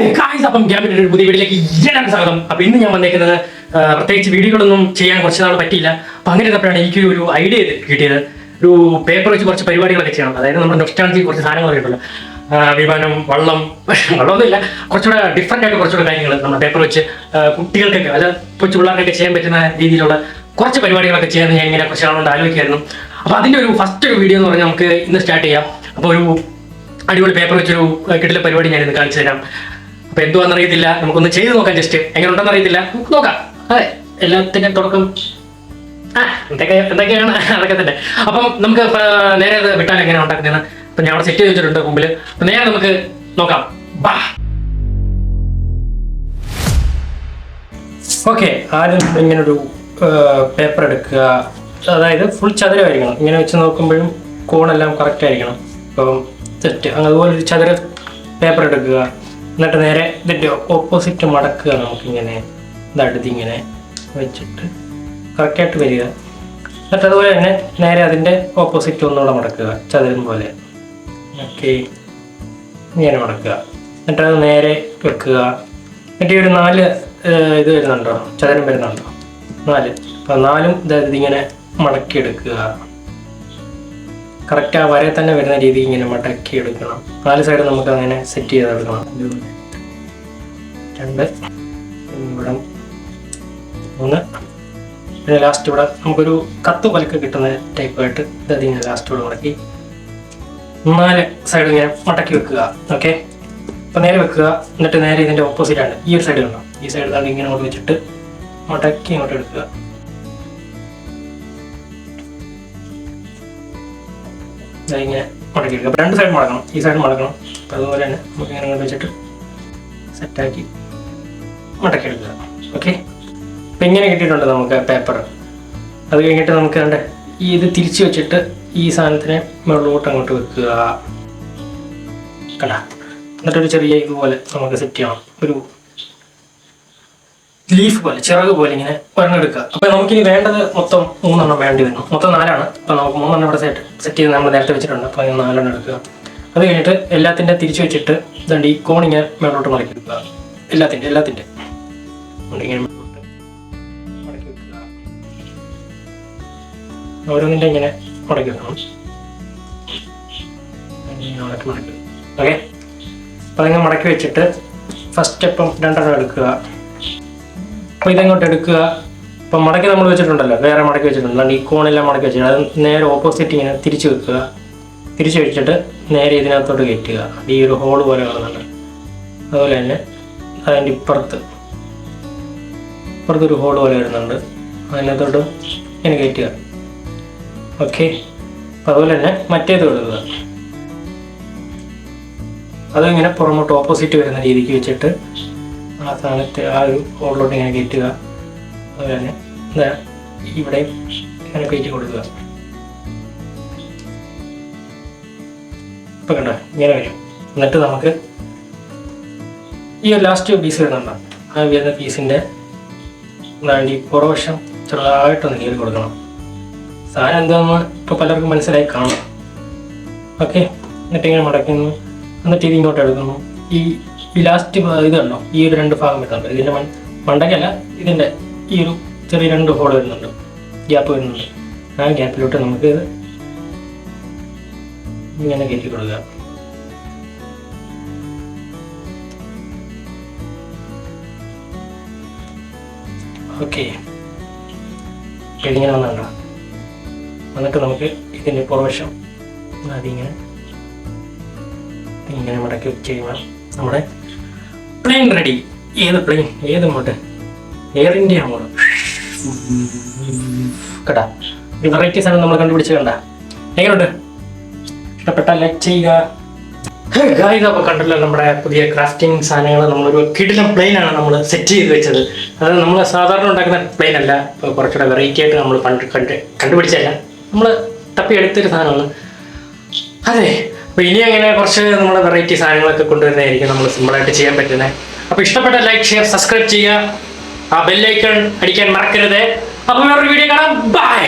ഒരു പുതിയ വീഡിയോയിലേക്ക് സ്വാഗതം. അപ്പൊ ഇന്ന് ഞാൻ വന്നേക്കുന്നത് പ്രത്യേകിച്ച് വീഡിയോകളൊന്നും ചെയ്യാൻ കുറച്ച് നാൾ പറ്റിയില്ല. അപ്പൊ അങ്ങനെ എനിക്ക് ഒരു ഐഡിയ കിട്ടിയത്. ഒരു പേപ്പർ വെച്ച് കുറച്ച് പരിപാടികളൊക്കെ ചെയ്യണം. അതായത് നമ്മുടെ നൊസ്റ്റാളജി കുറച്ച് സാധനങ്ങളൊക്കെ ഉണ്ടല്ലോ. വിമാനം വള്ളം വള്ളമൊന്നുമില്ല. കുറച്ചുകൂടെ ഡിഫറെന്റ് ആയിട്ട് കുറച്ചുകൂടെ കാര്യങ്ങൾ നമ്മുടെ പേപ്പർ വെച്ച് കുട്ടികൾക്കൊക്കെ അതായത് കൊച്ചു പിള്ളേർക്കൊക്കെ ചെയ്യാൻ പറ്റുന്ന രീതിയിലുള്ള കുറച്ച് പരിപാടികളൊക്കെ ചെയ്യാൻ ഞാൻ ഇങ്ങനെ കുറച്ച് നാളുകൊണ്ട് ആലോചിക്കായിരുന്നു അപ്പൊ അതിന്റെ ഒരു ഫസ്റ്റ് ഒരു വീഡിയോ എന്ന് പറഞ്ഞാൽ നമുക്ക് ഇന്ന് സ്റ്റാർട്ട് ചെയ്യാം. അപ്പോൾ ഒരു അടിപൊളി പേപ്പർ വെച്ചൊരു കിട്ടിലെ പരിപാടി ഞാൻ ഇന്ന് കാണിച്ചു തരാം. അപ്പൊ എന്തുവാന്ന് അറിയത്തില്ല. നമുക്കൊന്ന് ചെയ്ത് നോക്കാം ജസ്റ്റ് എങ്ങനെ ഉണ്ടെന്ന് അറിയത്തില്ല. നമുക്ക് നോക്കാം. അതെ എല്ലാത്തിന്റെ തുടക്കം. ആ എന്തൊക്കെ എന്തൊക്കെയാണ്? അതൊക്കെ തന്നെ അപ്പം നമുക്ക് നേരെ വിട്ടാൽ എങ്ങനെ ഉണ്ടാക്കുന്നതെന്ന്? അപ്പൊ ഞാൻ അവിടെ സെറ്റ് ചെയ്ത് വെച്ചിട്ടുണ്ട് മുമ്പിൽ അപ്പൊ നേരെ നമുക്ക് നോക്കാം. ബാ. ഓക്കെ ആദ്യം ഇങ്ങനെ ഒരു പേപ്പർ എടുക്കുക. അതായത് ഫുൾ ചതുരമായിരിക്കണം. ഇങ്ങനെ വെച്ച് നോക്കുമ്പോഴും കോണെല്ലാം കറക്റ്റ് ആയിരിക്കണം. അപ്പം സെറ്റ് അതുപോലെ ഒരു ചതുര പേപ്പർ എടുക്കുക. എന്നിട്ട് നേരെ ഇതിന്റെ ഓപ്പോസിറ്റ് മടക്കുക നമുക്കിങ്ങനെ ഇതടുത്തിങ്ങനെ വെച്ചിട്ട് കറക്റ്റായിട്ട് വരിക. എന്നിട്ട് അതുപോലെ തന്നെ നേരെ അതിന്റെ ഓപ്പോസിറ്റ് ഒന്നുകൂടെ മടക്കുക ചതുരം പോലെ. ഓക്കെ ഇങ്ങനെ മടക്കുക. എന്നിട്ട് അത് നേരെ വെക്കുക. എന്നിട്ട് ഈ ഒരു നാല് ഇത് വരുന്നുണ്ടോ? ചതുരം വരുന്നുണ്ടോ? നാല്. അപ്പം നാലും ഇതായത് ഇങ്ങനെ മടക്കിയെടുക്കുക. കറക്റ്റ് ആ വരെ തന്നെ വരുന്ന രീതിയിൽ ഇങ്ങനെ മടക്കി എടുക്കണം. നാല് സൈഡ് നമുക്ക് അങ്ങനെ സെറ്റ് ചെയ്തെടുക്കണം. രണ്ട് ഇവിടെ മൂന്ന്. പിന്നെ ലാസ്റ്റ് ഇവിടെ നമുക്കൊരു കത്ത് പലക്ക് കിട്ടുന്ന ടൈപ്പായിട്ട് ഇത് ഇങ്ങനെ ലാസ്റ്റ് ഇവിടെ മടക്കി നാല് സൈഡ് ഇങ്ങനെ മടക്കി വെക്കുക. ഓക്കെ അപ്പം നേരെ വെക്കുക. എന്നിട്ട് നേരെ ഇതിന്റെ ഓപ്പോസിറ്റ് ആണ്. ഈ ഒരു സൈഡ് കണ്ടോ? ഈ സൈഡ് ഇങ്ങനെ കൊണ്ട് വെച്ചിട്ട് മടക്കി ഇങ്ങോട്ട് എടുക്കുക. ഇങ്ങനെ മുടക്കി എടുക്കുക രണ്ട് സൈഡ് മടക്കണം ഈ സൈഡ് മടക്കണം അതുപോലെ തന്നെ നമുക്ക് ഇങ്ങനെ വെച്ചിട്ട് സെറ്റാക്കി മടക്കി എടുക്കുക. ഓക്കെ അപ്പം ഇങ്ങനെ കിട്ടിയിട്ടുണ്ട് നമുക്ക് പേപ്പർ അത് കഴിഞ്ഞിട്ട് നമുക്ക് കണ്ട് ഈ ഇത് തിരിച്ചു വെച്ചിട്ട് ഈ സാധനത്തിനെ മുകളിലോട്ട് അങ്ങോട്ട് വെക്കുക. കണ്ട? എന്നിട്ടൊരു ചെറിയ ഇതുപോലെ നമുക്ക് സെറ്റ് ചെയ്യണം. ഒരു ലീഫ് പോലെ ചിറക് പോലെ ഇങ്ങനെ ഒരെണ്ണെടുക്കുക. അപ്പൊ നമുക്കിനി വേണ്ടത് മൊത്തം മൂന്നെണ്ണം വേണ്ടി വരുന്നു മൊത്തം നാലാണ്. അപ്പൊ നമുക്ക് മൂന്നെണ്ണം ഇവിടെ സെറ്റ് സെറ്റ് ചെയ്ത് നമ്മൾ നേരത്തെ വെച്ചിട്ടുണ്ട്. അപ്പൊ അങ്ങനെ നാലെണ്ണം എടുക്കുക. അത് കഴിഞ്ഞിട്ട് എല്ലാത്തിന്റെ തിരിച്ചു വെച്ചിട്ട് ഇതുണ്ട് ഈ കോണിങ്ങനെ മേളോട്ട് മടക്കി വെക്കുക. എല്ലാത്തിന്റെ എല്ലാത്തിന്റെ ഇങ്ങനെ ഓരോന്നിന്റെ ഇങ്ങനെ മടക്കി വെക്കണം. ഓക്കെ അപ്പൊ അതിങ്ങനെ മടക്കി വെച്ചിട്ട് ഫസ്റ്റ് സ്റ്റെപ്പം രണ്ടെണ്ണം എടുക്കുക. അപ്പോൾ ഇതങ്ങോട്ട് എടുക്കുക. ഇപ്പം മടക്കി നമ്മൾ വെച്ചിട്ടുണ്ടല്ലോ. വേറെ മടക്കി വെച്ചിട്ടുണ്ട്. ഈ കോണെല്ലാം മടക്കി വെച്ചിട്ടുണ്ട്. അത് നേരെ ഓപ്പോസിറ്റ് ഇങ്ങനെ തിരിച്ച് വെക്കുക. തിരിച്ച് വെച്ചിട്ട് നേരെ ഇതിനകത്തോട്ട് കയറ്റുക. ഈ ഒരു ഹോൾ പോലെ കാണുന്നുണ്ട്. അതുപോലെ തന്നെ അതിന്റെ ഇപ്പുറത്ത് ഇപ്പുറത്തൊരു ഹോൾ പോലെ വരുന്നുണ്ട്. അതിനകത്തോട്ട് ഇങ്ങനെ കയറ്റുക. ഓക്കെ അപ്പം അതുപോലെ തന്നെ മറ്റേത് എടുക്കുക. അതിങ്ങനെ പുറമോട്ട് ഓപ്പോസിറ്റ് വരുന്ന രീതിക്ക് വെച്ചിട്ട് ആ സ്ഥാനത്ത് ആ ഒരു ഹോളിലോട്ട് ഇങ്ങനെ കയറ്റുക. അതുപോലെ തന്നെ ഇവിടെ ഇങ്ങനെ കയറ്റി കൊടുക്കുക. ഇപ്പം കണ്ടോ? ഇങ്ങനെ വരും. എന്നിട്ട് നമുക്ക് ഈ ലാസ്റ്റ് പീസ് വരുന്നുണ്ട് ആ വരുന്ന പീസിന്റെ ഈ പുറവശം ചെറുതായിട്ടൊന്ന് കീറി കൊടുക്കണം. സാധനം എന്താണെന്ന് ഇപ്പോൾ പലർക്കും മനസ്സിലായി കാണാം. ഓക്കെ എന്നിട്ട് ഇങ്ങനെ മടക്കുന്നു. എന്നിട്ട് ഇത് ഇങ്ങോട്ട് എടുക്കുന്നു. ഈ ഈ ലാസ്റ്റ് ഇതുണ്ടോ ഈ ഒരു രണ്ട് ഭാഗം വരുന്നുണ്ട് ഇതിന്റെ മൺ മണ്ടയ്ക്കല്ല ഇതിന്റെ ഈ ഒരു ചെറിയ രണ്ട് ഹോൾ വരുന്നുണ്ട്. ഗ്യാപ്പ് വരുന്നുണ്ട്. ആ ഗ്യാപ്പിലോട്ട് നമുക്ക് ഇത് ഇങ്ങനെ കയറ്റി കൊടുക്കുക. ഓക്കെ ഇതിങ്ങനെ വന്നുണ്ടോ എന്നിട്ട് നമുക്ക് ഇതിന്റെ പുറവശം അതിങ്ങനെ ഇങ്ങനെ മടക്കി വെച്ച് കഴിയുമ്പോൾ നമ്മുടെ പ്ലെയിൻ റെഡി ഏത് പ്ലെയിൻ ഏത് മോട്ട് എയർ ഇന്ത്യ മോഡ് കേട്ടാ. വെറൈറ്റീസ് ആണ് നമ്മൾ കണ്ടുപിടിച്ച് കണ്ട. എങ്ങനെയുണ്ട് ഇഷ്ടപ്പെട്ട ലൈക്ക് ചെയ്യുക. അപ്പോൾ കണ്ടല്ലോ നമ്മുടെ പുതിയ ക്രാഫ്റ്റിംഗ് സാധനങ്ങൾ നമ്മളൊരു കിടിലം പ്ലെയിൻ ആണ് നമ്മൾ സെറ്റ് ചെയ്ത് വെച്ചത്. അത് നമ്മൾ സാധാരണ ഉണ്ടാക്കുന്ന പ്ലെയിൻ അല്ല. ഇപ്പോൾ കുറച്ചുകൂടെ വെറൈറ്റി ആയിട്ട് നമ്മൾ പണ്ട് കണ്ട് കണ്ടുപിടിച്ചല്ല നമ്മൾ തപ്പി തപ്പിയെടുത്തൊരു സാധനമാണ്. അതെ. അപ്പൊ ഇനി അങ്ങനെ കുറച്ച് നമ്മൾ വെറൈറ്റി സാധനങ്ങളൊക്കെ കൊണ്ടുവരുന്നതായിരിക്കും നമ്മൾ സിമ്പിളായിട്ട് ചെയ്യാൻ പറ്റുന്നത് അപ്പൊ ഇഷ്ടപ്പെട്ട ലൈക്ക് ഷെയർ സബ്സ്ക്രൈബ് ചെയ്യുക. ആ ബെല്ലൈക്കൺ അടിക്കാൻ മറക്കരുത്. അപ്പൊ വേറൊരു വീഡിയോ കാണാം. ബൈ